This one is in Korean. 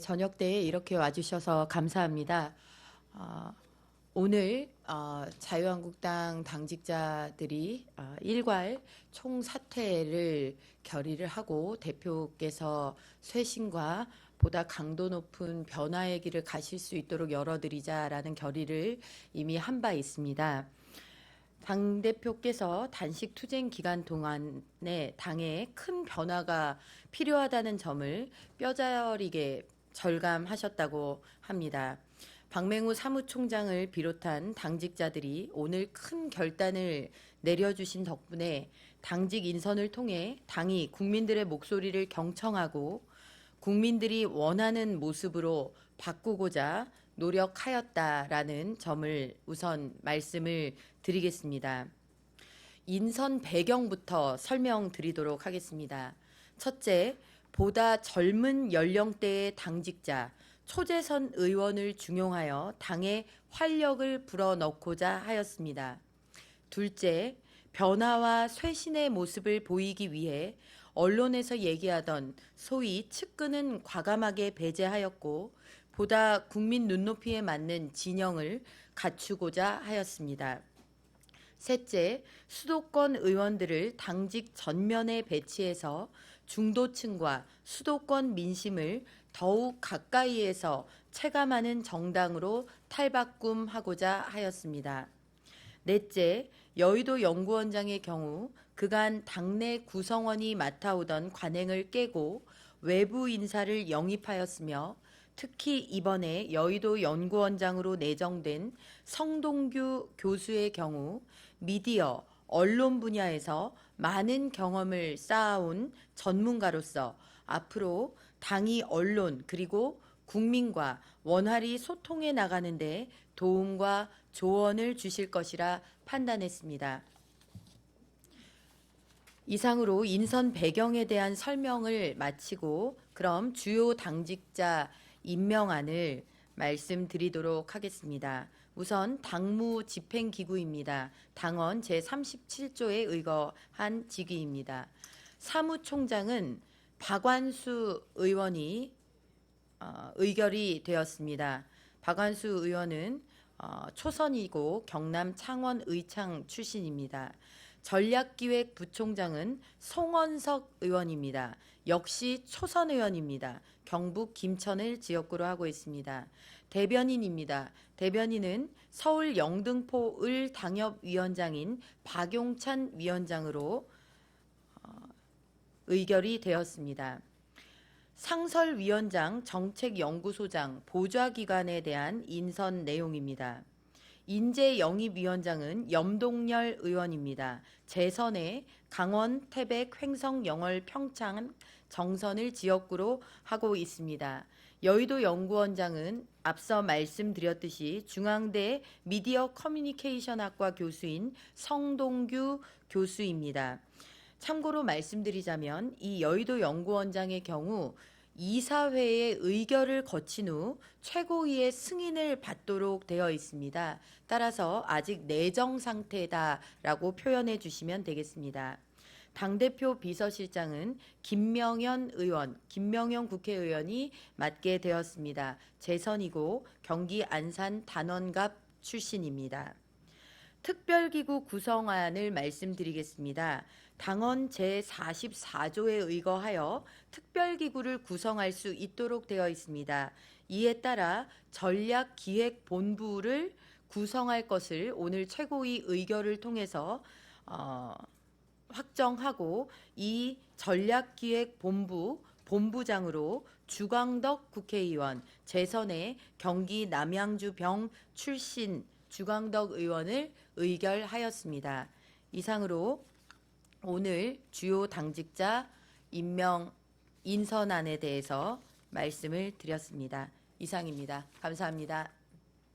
저녁 때에 이렇게 와주셔서 감사합니다. 어, 오늘 어, 자유한국당 당직자들이 어, 일괄 총사퇴를 결의를 하고 대표께서 쇄신과 보다 강도 높은 변화의 길을 가실 수 있도록 열어드리자라는 결의를 이미 한 바 있습니다. 당 대표께서 단식 투쟁 기간 동안에 당에 큰 변화가 필요하다는 점을 뼈저리게 절감하셨다고 합니다. 박맹우 사무총장을 비롯한 당직자들이 오늘 큰 결단을 내려주신 덕분에 당직 인선을 통해 당이 국민들의 목소리를 경청하고 국민들이 원하는 모습으로 바꾸고자 노력하였다라는 점을 우선 말씀을 드리겠습니다. 인선 배경부터 설명드리도록 하겠습니다. 첫째, 보다 젊은 연령대의 당직자, 초재선 의원을 중용하여 당에 활력을 불어넣고자 하였습니다. 둘째, 변화와 쇄신의 모습을 보이기 위해 언론에서 얘기하던 소위 측근은 과감하게 배제하였고 보다 국민 눈높이에 맞는 진영을 갖추고자 하였습니다. 셋째, 수도권 의원들을 당직 전면에 배치해서 중도층과 수도권 민심을 더욱 가까이에서 체감하는 정당으로 탈바꿈하고자 하였습니다. 넷째, 여의도 연구원장의 경우 그간 당내 구성원이 맡아오던 관행을 깨고 외부 인사를 영입하였으며 특히 이번에 여의도 연구원장으로 내정된 성동규 교수의 경우 미디어, 언론 분야에서 많은 경험을 쌓아온 전문가로서 앞으로 당이 언론 그리고 국민과 원활히 소통해 나가는데 도움과 조언을 주실 것이라 판단했습니다. 이상으로 인선 배경에 대한 설명을 마치고 그럼 주요 당직자 임명안을 말씀드리도록 하겠습니다. 우선 당무 집행기구입니다. 당원 제37조에 의거한 직위입니다. 사무총장은 박완수 의원이 어, 의결이 되었습니다. 박완수 의원은 어, 초선이고 경남 창원 의창 출신입니다. 전략기획부총장은 송원석 의원입니다. 역시 초선 의원입니다. 경북 김천을 지역구로 하고 있습니다. 대변인입니다. 대변인은 서울 영등포 을 당협위원장인 박용찬 위원장으로 어, 의결이 되었습니다. 상설위원장, 정책연구소장, 보좌기관에 대한 인선 내용입니다. 인재영입위원장은 염동열 의원입니다. 재선에 강원, 태백, 횡성, 영월, 평창, 정선을 지역구로 하고 있습니다. 여의도 연구원장은 앞서 말씀드렸듯이 중앙대 미디어 커뮤니케이션학과 교수인 성동규 교수입니다. 참고로 말씀드리자면 이 여의도 연구원장의 경우 이사회의 의결을 거친 후 최고위의 승인을 받도록 되어 있습니다. 따라서 아직 내정 상태다라고 표현해 주시면 되겠습니다. 당대표 비서실장은 김명현 의원, 김명현 국회의원이 맡게 되었습니다. 재선이고 경기 안산 단원갑 출신입니다. 특별기구 구성안을 말씀드리겠습니다. 당원 제44조에 의거하여 특별기구를 구성할 수 있도록 되어 있습니다. 이에 따라 전략기획본부를 구성할 것을 오늘 최고위 의결을 통해서 어, 확정하고 이 전략기획본부 본부장으로 주광덕 국회의원 재선에 경기 남양주 병 출신 주광덕 의원을 의결하였습니다. 이상으로 오늘 주요 당직자 임명 인선안에 대해서 말씀을 드렸습니다. 이상입니다. 감사합니다.